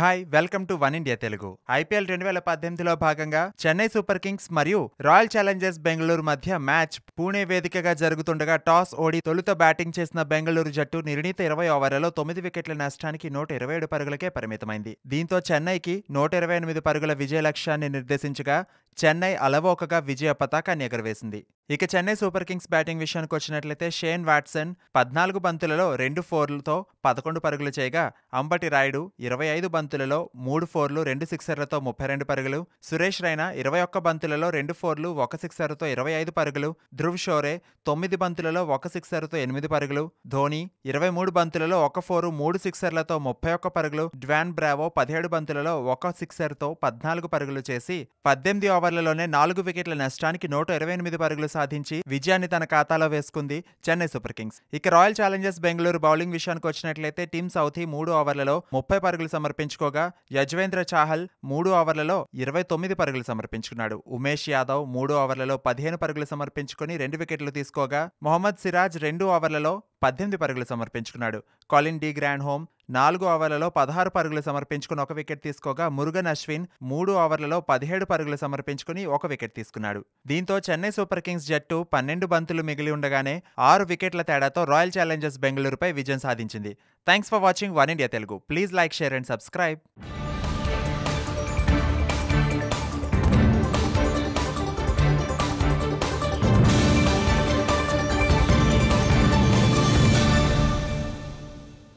Hi welcome to one India Telugu IPL రెండు వేల పద్దెనిమిదిలో భాగంగా చెన్నై సూపర్ కింగ్స్ మరియు రాయల్ ఛాలెంజర్స్ బెంగళూరు మధ్య మ్యాచ్ పూణే వేదికగా జరుగుతుండగా టాస్ ఓడి తొలుత బ్యాటింగ్ చేసిన బెంగళూరు జట్టు నిర్ణీత ఇరవై ఓవర్లలో తొమ్మిది వికెట్ల నష్టానికి నూట ఇరవై ఏడు పరుగులకే పరిమితమైంది. దీంతో చెన్నైకి నూట ఇరవై ఎనిమిది పరుగుల విజయ లక్ష్యాన్ని నిర్దేశించగా చెన్నై అలవోకగా విజయ పతాకాన్ని ఎగరవేసింది. ఇక చెన్నై సూపర్ కింగ్స్ బ్యాటింగ్ విషయానికి వచ్చినట్లయితే షేన్ వాట్సన్ పద్నాలుగు బంతులలో రెండు ఫోర్లతో పదకొండు పరుగులు చేయగా అంబటి రాయుడు ఇరవై ఐదు బంతులలో మూడు ఫోర్లు రెండు సిక్సర్లతో ముప్పై రెండు పరుగులు సురేష్ రైనా ఇరవై ఒక్క బంతులలో రెండు ఫోర్లు ఒక సిక్సర్తో ఇరవై ఐదు పరుగులు ధ్రువ్ షోరే తొమ్మిది బంతులలో ఒక సిక్సర్తో ఎనిమిది పరుగులు ధోని ఇరవై మూడు బంతులలో ఒక ఫోరు మూడు సిక్సర్లతో ముప్పై ఒక్క పరుగులు డ్వాన్ బ్రావో పదిహేడు బంతులలో ఒక సిక్సర్తో పద్నాలుగు పరుగులు చేసి పద్దెనిమిది ఓవర్లలోనే నాలుగు వికెట్ల నష్టానికి నూట ఇరవై ఎనిమిది పరుగులు సాధించి విజయాన్ని తన ఖాతాలో వేసుకుంది చెన్నై సూపర్ కింగ్స్. ఇక రాయల్ ఛాలెంజర్స్ బెంగళూరు బౌలింగ్ విషయానికి వచ్చినట్లయితే టీమ్ సౌథీ మూడు ఓవర్లలో ముప్పై పరుగులు సమర్పించుకోగా యజ్వేంద్ర చాహల్ మూడు ఓవర్లలో ఇరవై తొమ్మిది పరుగులు సమర్పించుకున్నాడు. ఉమేష్ యాదవ్ మూడు ఓవర్లలో పదిహేను పరుగులు సమర్పించుకుని రెండు వికెట్లు తీసుకోగా మొహమ్మద్ సిరాజ్ రెండు ఓవర్లలో పద్దెనిమిది పరుగులు సమర్పించుకున్నాడు. కాలిన్ డి గ్రాండ్ హోమ్ నాలుగు ఓవర్లలో పదహారు పరుగులు సమర్పించుకుని ఒక వికెట్ తీసుకోగా మురుగన్ అశ్విన్ మూడు ఓవర్లలో పదిహేడు పరుగులు సమర్పించుకుని ఒక వికెట్ తీసుకున్నాడు. దీంతో చెన్నై సూపర్ కింగ్స్ జట్టు పన్నెండు బంతులు మిగిలి ఉండగానే ఆరు వికెట్ల తేడాతో రాయల్ ఛాలెంజర్స్ బెంగళూరుపై విజయం సాధించింది. Thanks for watching one India Telugu. Please like share and subscribe.